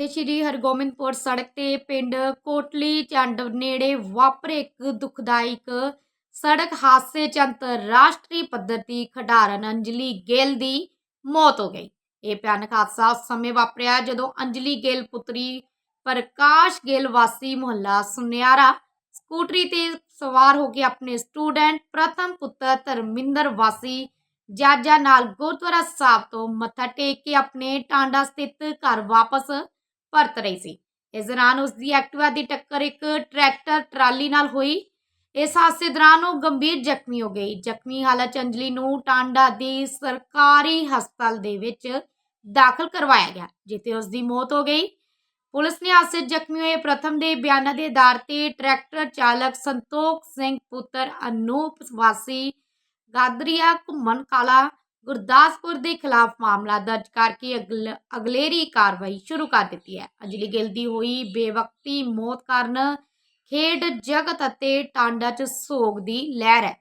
ਜਿੱਥੇ ਸ਼੍ਰੀ ਹਰਗੋਬਿੰਦਪੁਰ ਸੜਕ ਤੇ ਪਿੰਡ ਕੋਟਲੀ ਚੰਡ ਨੇੜੇ ਵਾਪਰੇ ਇੱਕ ਦੁਖਦਾਇਕ ਸੜਕ ਹਾਦਸੇ 'ਚ ਅੰਤਰਰਾਸ਼ਟਰੀ ਪੱਧਰ ਦੀ ਖਿਡਾਰਨ ਅੰਜਲੀ ਗਿੱਲ ਦੀ ਮੌਤ ਹੋ ਗਈ। ਇਹ ਭਿਆਨਕ ਹਾਦਸਾ ਉਸ ਸਮੇਂ ਵਾਪਰਿਆ ਜਦੋਂ ਅੰਜਲੀ ਗਿੱਲ ਪੁੱਤਰੀ ਪ੍ਰਕਾਸ਼ ਗਿੱਲ ਵਾਸੀ ਮੁਹੱਲਾ ਸੁਨਿਆਰਾ ਸਕੂਟਰੀ ਤੇ ਸਵਾਰ ਹੋ ਕੇ ਆਪਣੇ ਸਟੂਡੈਂਟ ਪ੍ਰਥਮ ਪੁੱਤਰ ਧਰਮਿੰਦਰ ਵਾਸੀ ਜਾਜਾ ਨਾਲ ਗੁਰਦੁਆਰਾ ਸਾਹਿਬ ਤੋਂ ਮੱਥਾ ਟੇਕ ਕੇ ਆਪਣੇ ਟਾਂਡਾ ਸਥਿਤ ਘਰ ਵਾਪਸ ਪਰਤ ਰਹੀ ਸੀ। ਇਸ ਦੌਰਾਨ ਉਸ ਦੀ ਐਕਟਿਵਾ ਦੀ ਟੱਕਰ ਇੱਕ ਟਰੈਕਟਰ, ਟਰਾਲੀ ਨਾਲ ਹੋਈ। ਇਸ ਹਾਦਸੇ ਦੌਰਾਨ ਉਹ ਗੰਭੀਰ ਜ਼ਖਮੀ ਹੋ ਗਈ। ਜ਼ਖਮੀ ਹਾਲਤ ਅੰਜਲੀ ਨੂੰ ਟਾਂਡਾ ਦੀ ਸਰਕਾਰੀ ਹਸਪਤਾਲ ਦੇ ਵਿੱਚ ਦਾਖਲ ਕਰਵਾਇਆ ਗਿਆ, ਜਿੱਥੇ ਉਸ ਦੀ ਮੌਤ ਹੋ ਗਈ। ਪੁਲਿਸ ਨੇ ਹਾਦਸੇ ਜ਼ਖਮੀ ਹੋਏ ਪ੍ਰਥਮ ਦੇ ਬਿਆਨਾਂ ਦੇ ਆਧਾਰ ਤੇ ਟਰੈਕਟਰ ਚਾਲਕ ਸੰਤੋਖ ਸਿੰਘ, ਪੁੱਤਰ ਅਨੂਪ ਵਾਸੀ, ਗਾਦਰੀਆ ਘੁੰਮਣ ਕਾਲਾ ਗੁਰਦਾਸਪੁਰ ਦੇ ਖਿਲਾਫ ਮਾਮਲਾ ਦਰਜ ਕਰਕੇ ਅਗਲ- ਅਗਲੇਰੀ ਕਾਰਵਾਈ ਸ਼ੁਰੂ ਕਰ ਦਿੱਤੀ ਹੈ। ਅੰਜਲੀ ਗਿੱਲ ਦੀ ਹੋਈ ਬੇਵਕਤੀ ਮੌਤ ਕਾਰਨ ਖੇਡ ਜਗਤ ਅਤੇ ਟਾਂਡਾ 'ਚ ਸੋਗ ਦੀ ਲਹਿਰ ਹੈ।